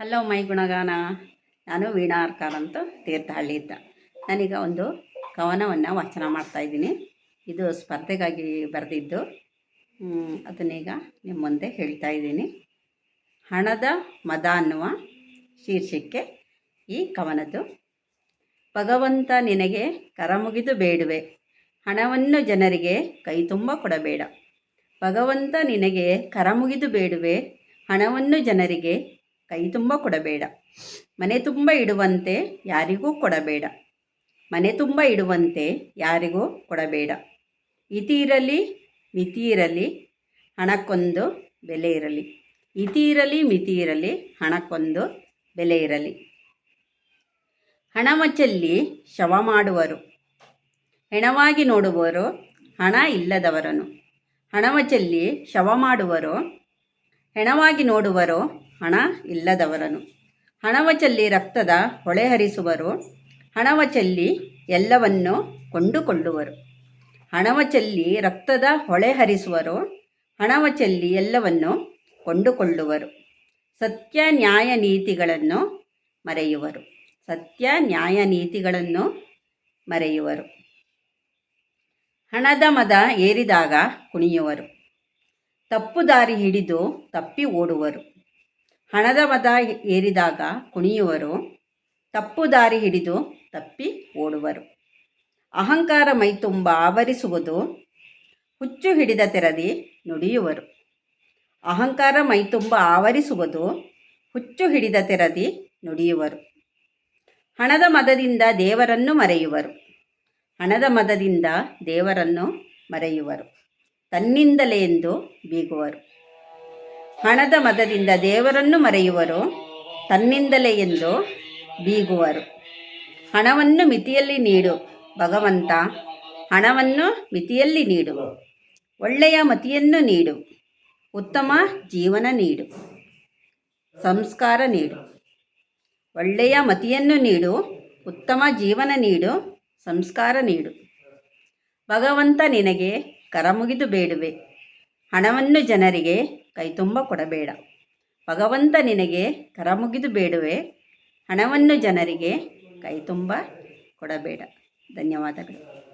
Hello my ಗುಣಗಾನ. ನಾನು ವೀಣಾ ಅರ್ಕಾರ್ ಅಂತ. ಇದ್ದ ನಾನೀಗ ಒಂದು ಕವನವನ್ನು ವಾಚನ ಮಾಡ್ತಾಯಿದ್ದೀನಿ ಇದು ಸ್ಪರ್ಧೆಗಾಗಿ ಬರೆದಿದ್ದು. ಅದನ್ನೀಗ ನಿಮ್ಮ ಮುಂದೆ ಹೇಳ್ತಾ ಇದ್ದೀನಿ. ಹಣದ ಮದ ಅನ್ನುವ ಶೀರ್ಷಿಕೆ ಈ ಕವನದ್ದು. ಭಗವಂತ ನಿನಗೆ ಕರಮುಗಿದು ಬೇಡುವೆ. ಹಣವನ್ನು ಜನರಿಗೆ ಕೈ ತುಂಬ ಕೊಡಬೇಡ. ಭಗವಂತ ನಿನಗೆ ಕರಮುಗಿದು ಬೇಡುವೆ. ಹಣವನ್ನು ಜನರಿಗೆ ಕೈ ತುಂಬ ಕೊಡಬೇಡ. ಮನೆ ತುಂಬ ಇಡುವಂತೆ ಯಾರಿಗೂ ಕೊಡಬೇಡ. ಮನೆ ತುಂಬ ಇಡುವಂತೆ ಯಾರಿಗೂ ಕೊಡಬೇಡ. ಇತಿ ಇರಲಿ, ಮಿತಿ ಇರಲಿ, ಹಣಕ್ಕೊಂದು ಬೆಲೆ ಇರಲಿ. ಇತಿ ಇರಲಿ, ಮಿತಿ ಇರಲಿ, ಹಣಕ್ಕೊಂದು ಬೆಲೆ ಇರಲಿ. ಹಣವ ಶವ ಮಾಡುವರು. ಹೆಣವಾಗಿ ನೋಡುವರು, ಹಣ ಇಲ್ಲದವರನು ಹಣವ ಶವ ಮಾಡುವರು, ಹೆಣವಾಗಿ ನೋಡುವರು ಹಣ ಇಲ್ಲದವರನು. ಹಣವ ಚೆಲ್ಲಿ ರಕ್ತದ ಹೊಳೆ ಹರಿಸುವರು, ಹಣವ ಚೆಲ್ಲಿ ಎಲ್ಲವನ್ನು ಕೊಂಡುಕೊಳ್ಳುವರು. ಹಣವ ಚೆಲ್ಲಿ ರಕ್ತದ ಹೊಳೆ ಹರಿಸುವರು, ಹಣವ ಎಲ್ಲವನ್ನು ಕೊಂಡುಕೊಳ್ಳುವರು. ಸತ್ಯ ನ್ಯಾಯ ನೀತಿಗಳನ್ನು ಮರೆಯುವರು. ಸತ್ಯ ನ್ಯಾಯ ನೀತಿಗಳನ್ನು ಮರೆಯುವರು. ಹಣದ ಮದ ಏರಿದಾಗ ಕುಣಿಯುವರು. ತಪ್ಪು ದಾರಿ ಹಿಡಿದು ತಪ್ಪಿ ಓಡುವರು. ಹಣದ ಮದ ಏರಿದಾಗ ಕುಣಿಯುವರು, ತಪ್ಪು ದಾರಿ ಹಿಡಿದು ತಪ್ಪಿ ಓಡುವರು. ಅಹಂಕಾರ ಮೈತುಂಬ ಆವರಿಸುವುದು, ಹುಚ್ಚು ಹಿಡಿದ ತೆರದಿ ನುಡಿಯುವರು. ಅಹಂಕಾರ ಮೈತುಂಬ ಆವರಿಸುವುದು, ಹುಚ್ಚು ಹಿಡಿದ ತೆರದಿ ನುಡಿಯುವರು. ಹಣದ ಮದದಿಂದ ದೇವರನ್ನು ಮರೆಯುವರು. ಹಣದ ಮದದಿಂದ ದೇವರನ್ನು ಮರೆಯುವರು. ತನ್ನಿಂದಲೇ ಎಂದು ಬೀಗುವರು. ಹಣದ ಮದದಿಂದ ದೇವರನ್ನು ಮರೆಯುವರು, ತನ್ನಿಂದಲೇ ಎಂದು ಬೀಗುವರು. ಹಣವನ್ನು ಮಿತಿಯಲ್ಲಿ ನೀಡು, ಭಗವಂತ, ಹಣವನ್ನು ಮಿತಿಯಲ್ಲಿ ನೀಡು. ಒಳ್ಳೆಯ ಮತಿಯನ್ನು ನೀಡು, ಉತ್ತಮ ಜೀವನ ನೀಡು. ಸಂಸ್ಕಾರ ನೀಡು. ಒಳ್ಳೆಯ ಮತಿಯನ್ನು ನೀಡು, ಉತ್ತಮ ಜೀವನ ನೀಡು, ಸಂಸ್ಕಾರ ನೀಡು. ಭಗವಂತ ನಿನಗೆ ಕರಮುಗಿದು ಬೇಡುವೆ. ಹಣವನ್ನು ಜನರಿಗೆ ಕೈತುಂಬ ಕೊಡಬೇಡ. ಭಗವಂತ ನಿನಗೆ ಕರಮುಗಿದು ಬೇಡುವೆ. ಹಣವನ್ನು ಜನರಿಗೆ ಕೈತುಂಬ ಕೊಡಬೇಡ. ಧನ್ಯವಾದಗಳು.